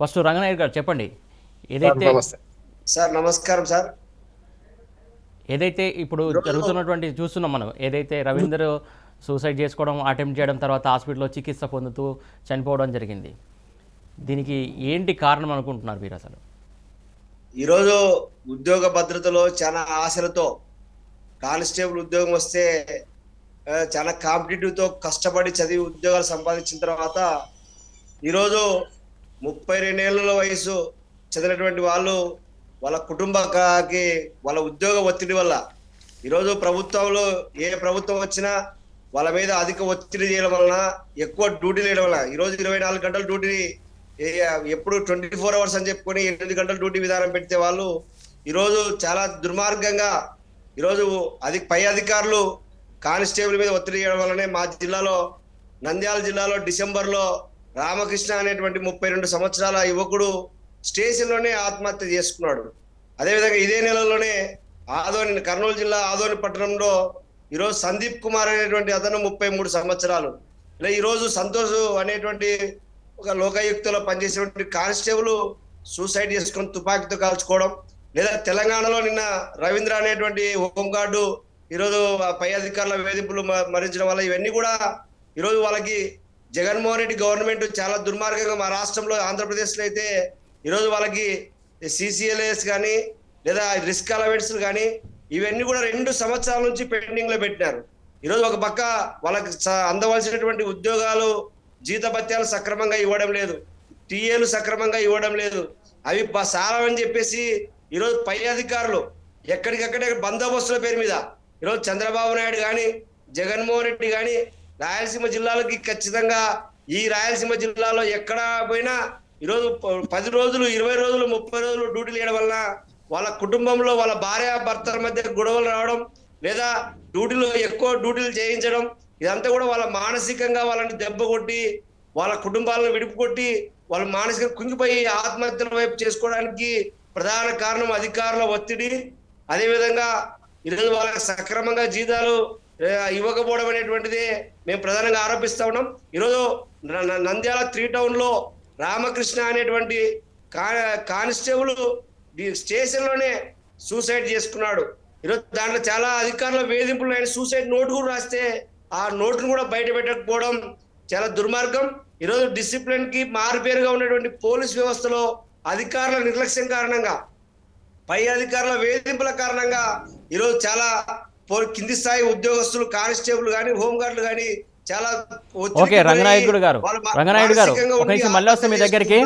First Ranganayak గారు చెప్పండి. ఏదైతే సార్ నమస్కారం సార్. ఏదైతే ఇప్పుడు జరుగుతున్నటువంటి చూస్తున్నాం మనం ఏదైతే రవీందర్ సూసైడ్ చేసుకోవడం అటెంప్ట్ చేయడం తర్వాత హాస్పిటల్లో చికిత్స పొందుతూ చనిపోవడం జరిగింది. దీనికి ఏంటి కారణం అనుకుంటున్నారు మీరు అసలు? ఈరోజు ఉద్యోగ భద్రతలో చాలా ఆశలతో కానిస్టేబుల్ ఉద్యోగం వస్తే చాలా కాంపిటేటివ్తో కష్టపడి చదివి ఉద్యోగాలు సంపాదించిన తర్వాత ఈరోజు ముప్పై రెండేళ్ళ వయసు చదివినటువంటి వాళ్ళు వాళ్ళ కుటుంబకి వాళ్ళ ఉద్యోగ ఒత్తిడి వల్ల ఈరోజు ప్రభుత్వంలో ఏ ప్రభుత్వం వచ్చినా వాళ్ళ మీద అధిక ఒత్తిడి చేయడం వలన ఎక్కువ డ్యూటీ చేయడం వల్ల ఈరోజు ఇరవై నాలుగు గంటల డ్యూటీని ఎప్పుడు ట్వంటీ ఫోర్ అవర్స్ అని చెప్పుకొని ఎనిమిది గంటల డ్యూటీ విధానం పెడితే వాళ్ళు ఈరోజు చాలా దుర్మార్గంగా ఈరోజు అది పై అధికారులు కానిస్టేబుల్ మీద ఒత్తిడి చేయడం వల్లనే మా జిల్లాలో నంద్యాల జిల్లాలో డిసెంబర్లో రామకృష్ణ అనేటువంటి ముప్పై రెండు సంవత్సరాల యువకుడు స్టేషన్లోనే ఆత్మహత్య చేసుకున్నాడు. అదేవిధంగా ఇదే నెలలోనే ఆదోని కర్నూలు జిల్లా ఆదోని పట్టణంలో ఈరోజు సందీప్ కుమార్ అనేటువంటి అతను ముప్పై మూడు సంవత్సరాలు. ఇలా ఈరోజు సంతోష్ అనేటువంటి ఒక లోకాయుక్తలో పనిచేసేటువంటి కానిస్టేబుల్ సూసైడ్ చేసుకొని తుపాకీతో కాల్చుకోవడం లేదా తెలంగాణలో నిన్న రవీంద్ర అనేటువంటి హోంగార్డు ఈరోజు పై అధికారుల వేధింపులు మ- మరించడం వల్ల ఇవన్నీ కూడా ఈరోజు వాళ్ళకి జగన్మోహన్ రెడ్డి గవర్నమెంట్ చాలా దుర్మార్గంగా మా రాష్ట్రంలో ఆంధ్రప్రదేశ్లో అయితే ఈరోజు వాళ్ళకి సిసిఎల్ఎస్ కానీ లేదా రిస్క్ అలవెన్స్ కానీ ఇవన్నీ కూడా రెండు సంవత్సరాల నుంచి పెండింగ్లో పెట్టినారు. ఈరోజు ఒక పక్క వాళ్ళకి స- అందవలసినటువంటి ఉద్యోగాలు జీతభత్యాలు సక్రమంగా ఇవ్వడం లేదు. టీఏలు సక్రమంగా ఇవ్వడం లేదు. అవి ప- చెప్పేసి ఈరోజు పై అధికారులు ఎక్కడికక్కడే బందోబస్తుల పేరు మీద ఈరోజు చంద్రబాబు నాయుడు కానీ జగన్మోహన్ రెడ్డి కానీ రాయలసీమ జిల్లాలకి ఖచ్చితంగా ఈ రాయలసీమ జిల్లాలో ఎక్కడ పోయినా ఈరోజు పది రోజులు ఇరవై రోజులు ముప్పై రోజులు డ్యూటీలు వేయడం వల్ల వాళ్ళ కుటుంబంలో వాళ్ళ భార్య భర్తల మధ్య గొడవలు రావడం లేదా డ్యూటీలో ఎక్కువ డ్యూటీలు చేయించడం ఇదంతా కూడా వాళ్ళ మానసికంగా వాళ్ళని దెబ్బ కొట్టి వాళ్ళ కుటుంబాలను విడుపు కొట్టి వాళ్ళ మానసికంగా కుంగిపోయి ఆత్మహత్యల వైపు చేసుకోవడానికి ప్రధాన కారణం అధికారుల ఒత్తిడి. అదేవిధంగా ఈరోజు వాళ్ళకి సక్రమంగా జీతాలు ఇవ్వకపోవడం అనేటువంటిది మేము ప్రధానంగా ఆరోపిస్తా ఉన్నాం. ఈరోజు నంద్యాల త్రీ టౌన్లో రామకృష్ణ అనేటువంటి కా- కానిస్టేబుల్ స్టేషన్లోనే సూసైడ్ చేసుకున్నాడు. ఈరోజు దాంట్లో చాలా అధికారుల వేధింపులు ఆయన సూసైడ్ నోట్ కూడా రాస్తే ఆ నోటును కూడా బయట పెట్టకపోవడం చాలా దుర్మార్గం. ఈరోజు డిసిప్లిన్కి మారుపేరుగా ఉన్నటువంటి పోలీస్ వ్యవస్థలో అధికారుల నిర్లక్ష్యం కారణంగా పై అధికారుల వేధింపుల కారణంగా ఈరోజు చాలా కింది స్థాయి ఉద్యోగస్తులు కానిస్టేబుల్ కానీ హోంగార్డులు కానీ చాలా ఓకే రంగనాయకుడు గారు. రంగనాయుడు గారు మళ్ళీ వస్తాం మీ దగ్గరికి.